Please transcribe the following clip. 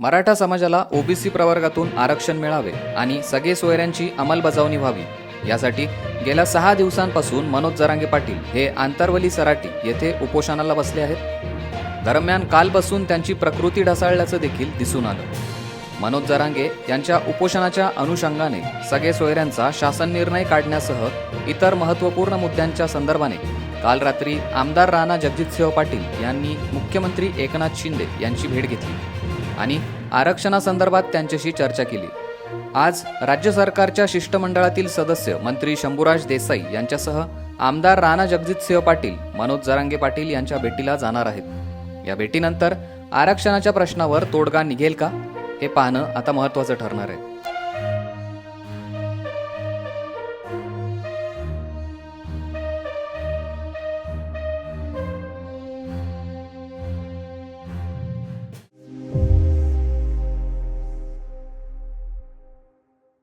मराठा समाजाला ओबीसी प्रवर्गातून आरक्षण मिळावे आणि सगळे सोयऱ्यांची अंमलबजावणी व्हावी. यासाठी गेल्या सहा दिवसांपासून मनोज जरांगे पाटील हे आंतरवली सराटी येथे उपोषणाला बसले आहेत. दरम्यान कालपासून त्यांची प्रकृती ढसाळल्याचं देखील दिसून आलं. मनोज जरांगे यांच्या उपोषणाच्या अनुषंगाने सगळे सोयऱ्यांचा शासन निर्णय काढण्यासह इतर महत्त्वपूर्ण मुद्द्यांच्या संदर्भाने काल रात्री आमदार राणा जगजितसिंह पाटील यांनी मुख्यमंत्री एकनाथ शिंदे यांची भेट घेतली. आणि आरक्षणासंदर्भात त्यांच्याशी चर्चा केली. आज राज्य सरकारच्या शिष्टमंडळातील सदस्य मंत्री शंभूराज देसाई यांच्यासह आमदार राणा जगजितसिंह पाटील मनोज जरांगे पाटील यांच्या भेटीला जाणार आहेत. या भेटीनंतर आरक्षणाच्या प्रश्नावर तोडगा निघेल का? हे पाहणं आता महत्त्वाचं ठरणार आहे.